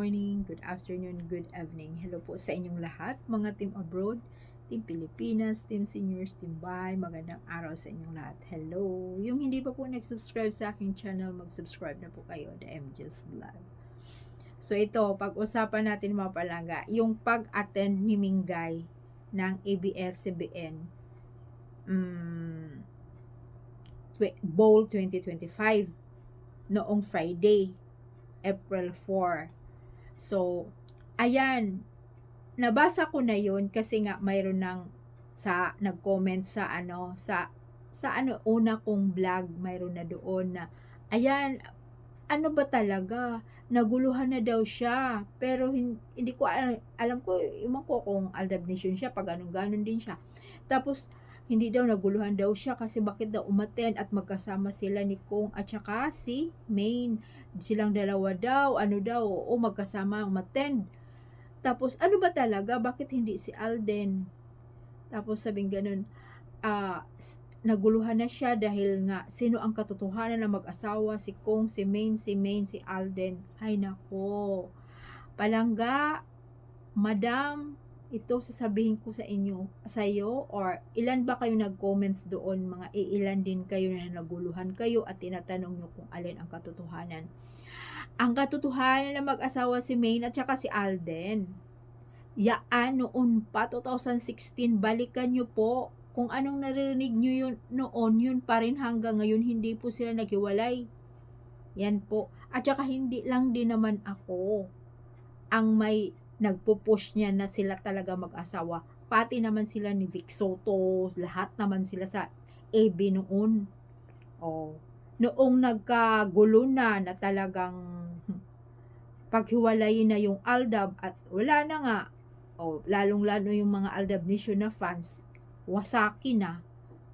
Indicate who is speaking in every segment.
Speaker 1: morning, good afternoon, good evening. Hello po sa inyong lahat, mga team abroad, team Pilipinas, team seniors, team bahay. Magandang araw sa inyong lahat. Hello! Yung hindi pa po nag-subscribe sa aking channel, mag-subscribe na po kayo, The MJ's Vlog. So ito, pag-usapan natin mga palangga, yung pag-attend ni Mingay ng ABS-CBN um, Bowl 2025 noong Friday, April 4. So, ayan, nabasa ko na yon kasi nga mayroon ng sa nag-comment sa ano sa sa ano una kong vlog mayroon na doon na ayan ano ba talaga? Naguluhan na daw siya. Pero hin- hindi ko alam, alam ko iman ko kung aldab nation siya pag anong ganon din siya. Tapos hindi daw naguluhan daw siya kasi bakit daw umaten at magkasama sila ni Kong at saka si Main. Silang dalawa daw, ano daw, o magkasama umattend. Tapos ano ba talaga, bakit hindi si Alden? Tapos sabing ganun, s- naguluhan na siya dahil nga sino ang katotohanan na mag-asawa, si Kong, si Main, si Main, si Alden. Ay nako, palangga, madam, ito sasabihin ko sa inyo, sa iyo, or ilan ba kayo nag-comments doon, mga iilan din kayo na naguluhan kayo at tinatanong nyo kung alin ang katotohanan. Ang katotohanan na mag-asawa si Maine at saka si Alden. Yaan noon pa, 2016, balikan nyo po kung anong naririnig nyo yun noon, yun pa rin hanggang ngayon, hindi po sila naghiwalay. Yan po. At saka hindi lang din naman ako ang may nagpo-push niya na sila talaga mag-asawa. Pati naman sila ni Vic Soto, lahat naman sila sa AB noon. Oh. Noong nagkagulo na na talagang paghiwalayin na yung Aldab at wala na nga. Oh, lalong-lalo yung mga Aldab Nation na fans, wasaki na.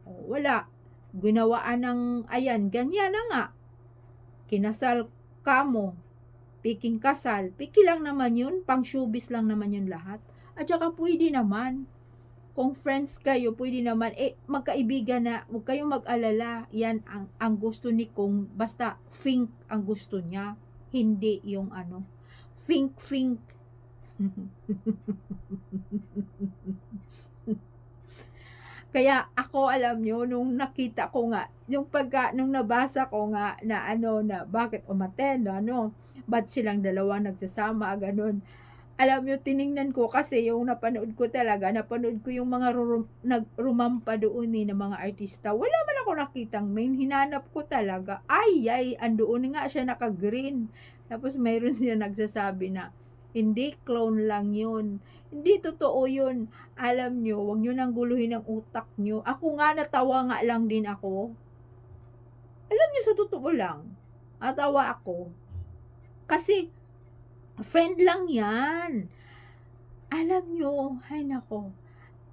Speaker 1: Oh, wala. Ginawaan ng, ayan, ganyan na nga. Kinasal ka mo, Piking kasal, piki lang naman yun, pang showbiz lang naman yun lahat. At saka pwede naman, kung friends kayo, pwede naman, eh, magkaibigan na, huwag kayong mag-alala, yan ang, ang gusto ni Kong, basta think ang gusto niya, hindi yung ano, think, think. Kaya ako alam nyo, nung nakita ko nga, yung pagka, nung nabasa ko nga na ano, na bakit umaten, ano, ba't silang dalawa nagsasama, ganun. Alam nyo, tiningnan ko kasi yung napanood ko talaga, napanood ko yung mga rum- nagrumampa doon ni ng mga artista. Wala man ako nakitang main, hinanap ko talaga. Ay, ay, andoon nga siya naka-green. Tapos mayroon siya nagsasabi na, hindi, clone lang yun. Hindi totoo yun. Alam nyo, wag nyo nang guluhin ang utak nyo. Ako nga, natawa nga lang din ako. Alam nyo, sa totoo lang, natawa ako. Kasi, friend lang yan. Alam nyo, ay nako,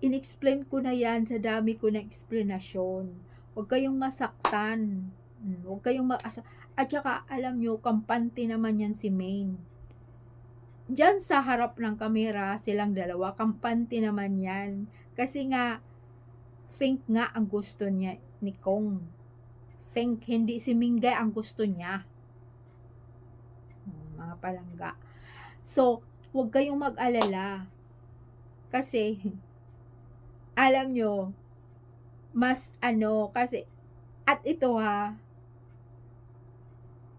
Speaker 1: inexplain ko na yan sa dami ko na explanation. Huwag kayong masaktan. Hmm, Huwag kayong maasa. At saka, alam nyo, kampante naman yan si Maine. Diyan sa harap ng kamera, silang dalawa, kampante naman yan. Kasi nga, Fink nga ang gusto niya ni Kong. Fink, hindi si Mingay ang gusto niya. Hmm, Mga palangga. So, huwag kayong mag-alala. Kasi, alam nyo, mas ano, kasi, at ito ha,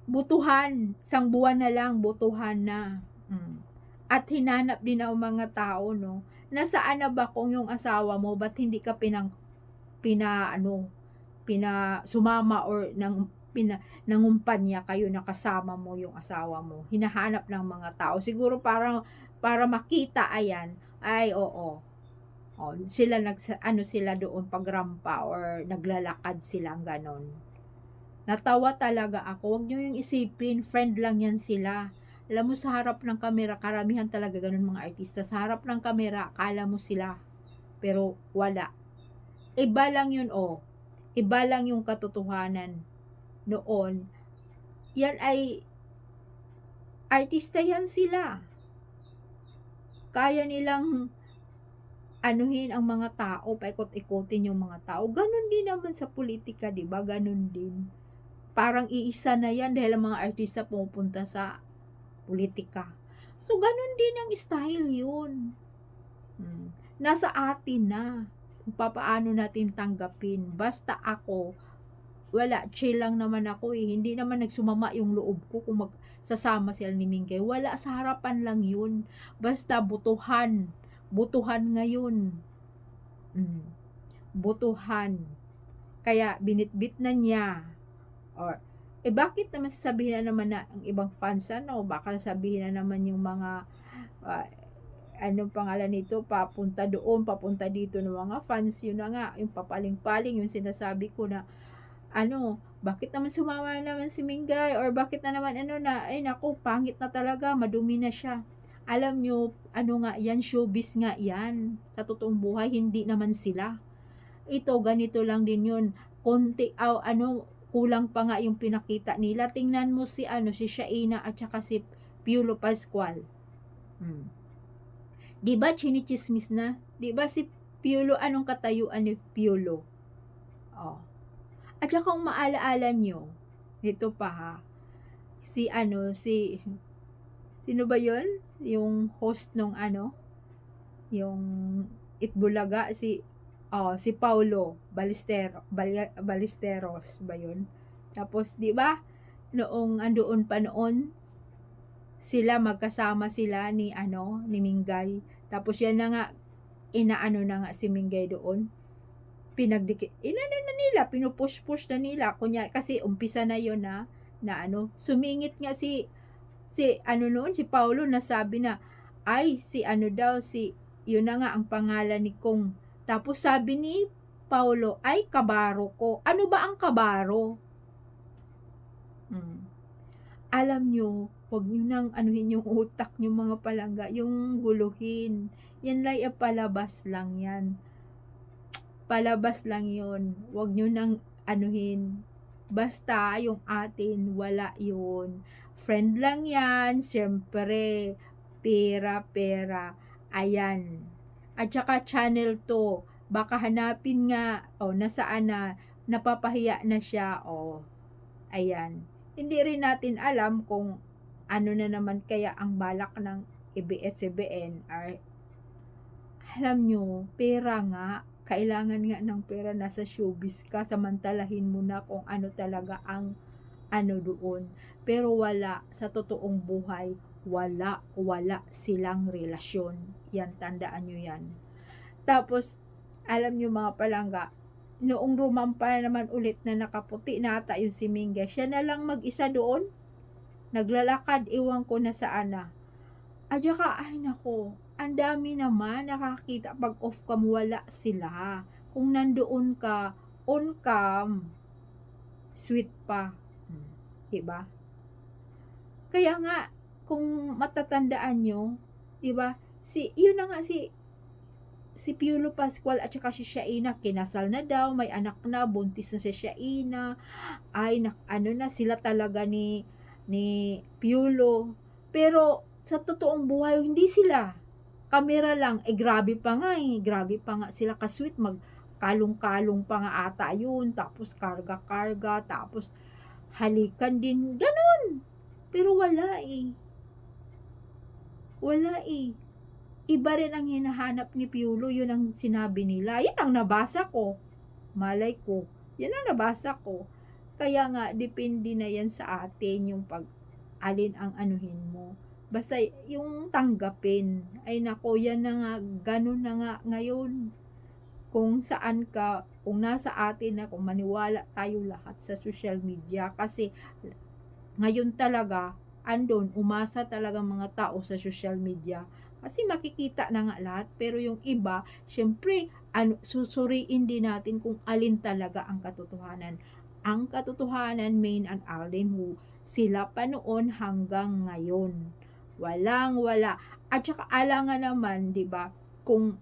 Speaker 1: butuhan, sang buwan na lang, butuhan na. Mm. At hinanap din ang mga tao, no? Nasaan na ba kung yung asawa mo, ba't hindi ka pinang, pina, ano, pina, sumama or nang, pina, nangumpanya kayo nakasama mo yung asawa mo. Hinahanap ng mga tao. Siguro para, para makita, ayan, ay, oo, Oh, sila nag ano sila doon pagrampa or naglalakad silang ganon. Natawa talaga ako. Huwag niyo yung isipin, friend lang yan sila. Alam mo, sa harap ng kamera, karamihan talaga ganun mga artista. Sa harap ng kamera, akala mo sila. Pero wala. Iba lang yun, oh. Iba lang yung katotohanan noon. Yan ay, artista yan sila. Kaya nilang anuhin ang mga tao, paikot-ikotin yung mga tao. Ganon din naman sa politika, di ba? Ganon din. Parang iisa na yan dahil ang mga artista pumupunta sa politika. So, ganun din ang style yun. Hmm. Nasa atin na kung papaano natin tanggapin. Basta ako, wala, chill lang naman ako eh. Hindi naman nagsumama yung loob ko kung magsasama sila ni Mingay. Wala, sa harapan lang yun. Basta butuhan. Butuhan ngayon. Mm. Butuhan. Kaya binitbit na niya. Or, eh bakit naman sasabihin na naman na ang ibang fans ano? Baka sabihin na naman yung mga uh, anong pangalan nito, papunta doon, papunta dito ng mga fans, yun na nga, yung papaling-paling, yung sinasabi ko na, ano, bakit naman sumama naman si Mingay, or bakit na naman, ano na, ay naku, pangit na talaga, madumi na siya. Alam nyo, ano nga yan, showbiz nga yan. Sa totoong buhay, hindi naman sila. Ito, ganito lang din yun. Konti, oh, ano, kulang pa nga yung pinakita nila. Tingnan mo si, ano, si Shaina at saka si Piolo Pascual. Hmm. Di ba chinichismis na? Di ba si Piolo, anong katayuan ni Piolo? Oh. At saka kung maalaala nyo, ito pa ha, si ano, si, sino ba yon Yung host nung ano, yung Itbulaga, si, oh, si Paulo Balistero, Bal, Balisteros ba yun? Tapos, di ba, noong andoon pa noon, sila magkasama sila ni ano ni Mingay. Tapos yan na nga inaano na nga si Mingay doon. Pinagdikit inano na nila pinupush-push na nila kunya kasi umpisa na yon na na ano sumingit nga si si ano noon si Paulo nasabi na ay si ano daw si yun na nga ang pangalan ni Kong tapos sabi ni Paulo ay kabaro ko ano ba ang kabaro hmm. alam nyo Huwag nyo nang anuhin yung utak nyo mga palangga, yung guluhin. Yan lay palabas lang yan. Palabas lang yon Huwag nyo nang anuhin. Basta yung atin, wala yun. Friend lang yan, siyempre. Pera, pera. Ayan. At saka channel to. Baka hanapin nga, oh, nasaan na, napapahiya na siya. Oh. Ayan. Hindi rin natin alam kung ano na naman kaya ang balak ng ABS-CBN ay alam nyo, pera nga, kailangan nga ng pera, nasa showbiz ka, samantalahin mo na kung ano talaga ang ano doon. Pero wala, sa totoong buhay, wala, wala silang relasyon. Yan, tandaan nyo yan. Tapos, alam nyo mga palangga, noong rumampa naman ulit na nakaputi na ata yung si Minga, siya na lang mag-isa doon naglalakad, iwan ko na saan na. At saka, ay nako, ang dami naman nakakita pag off cam wala sila. Kung nandoon ka, on cam, sweet pa. Hmm. Diba? Kaya nga, kung matatandaan nyo, diba, si, yun na nga si, si Piolo Pascual at saka si Shaina, kinasal na daw, may anak na, buntis na si Shaina, ay, na, ano na, sila talaga ni, ni Piolo. Pero sa totoong buhay, hindi sila. Kamera lang, eh grabe pa nga eh, grabe pa nga sila kasweet, mag kalong-kalong pa nga ata yun, tapos karga-karga, tapos halikan din, ganun. Pero wala eh. Wala eh. Iba rin ang hinahanap ni Piolo, yun ang sinabi nila. Yan ang nabasa ko. Malay ko. Yan ang nabasa ko. Kaya nga, depende na yan sa atin yung pag alin ang anuhin mo. Basta yung tanggapin, ay nako, yan na nga, ganun na nga ngayon. Kung saan ka, kung nasa atin na, kung maniwala tayo lahat sa social media. Kasi ngayon talaga, andon, umasa talaga mga tao sa social media. Kasi makikita na nga lahat, pero yung iba, syempre, ano, susuriin din natin kung alin talaga ang katotohanan ang katotohanan, Main and Arlen Hu, sila pa noon hanggang ngayon. Walang wala. At saka alangan naman, 'di ba? Kung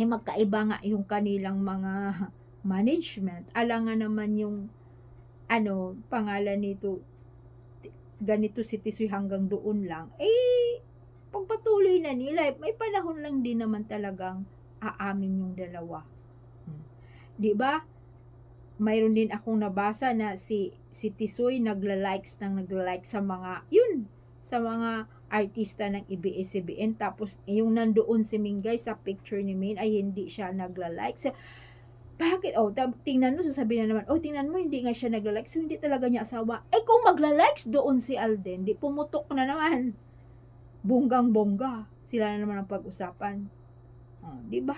Speaker 1: eh, magkaiba nga yung kanilang mga management, alangan naman yung ano, pangalan nito ganito si Tisoy hanggang doon lang. Eh, pagpatuloy na nila, may panahon lang din naman talagang aamin yung dalawa. Hmm. 'Di ba? mayroon din akong nabasa na si si Tisoy nagla-likes nang nagla-like sa mga yun sa mga artista ng ABS-CBN tapos yung nandoon si Mingay sa picture ni Min ay hindi siya nagla-like. So, bakit? Oh, tingnan mo, sasabihin na naman, oh, tingnan mo, hindi nga siya nagla-like. So, hindi talaga niya asawa. Eh, kung magla-likes doon si Alden, di pumutok na naman. Bonggang-bongga. Sila na naman ang pag-usapan. Oh, di ba?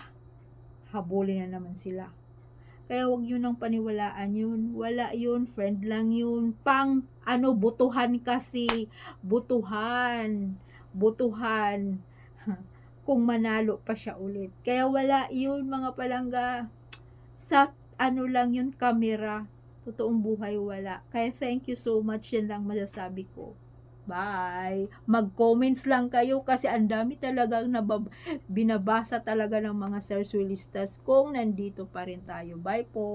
Speaker 1: Habulin na naman sila. Kaya wag yun ang paniwalaan yun. Wala yun, friend lang yun. Pang, ano, butuhan kasi. Butuhan. Butuhan. Kung manalo pa siya ulit. Kaya wala yun, mga palangga. Sa, ano lang yun, camera. Totoong buhay, wala. Kaya thank you so much. Yan lang masasabi ko. Bye. Mag-comments lang kayo kasi ang dami talagang nabab- binabasa talaga ng mga search listas kung nandito pa rin tayo. Bye po.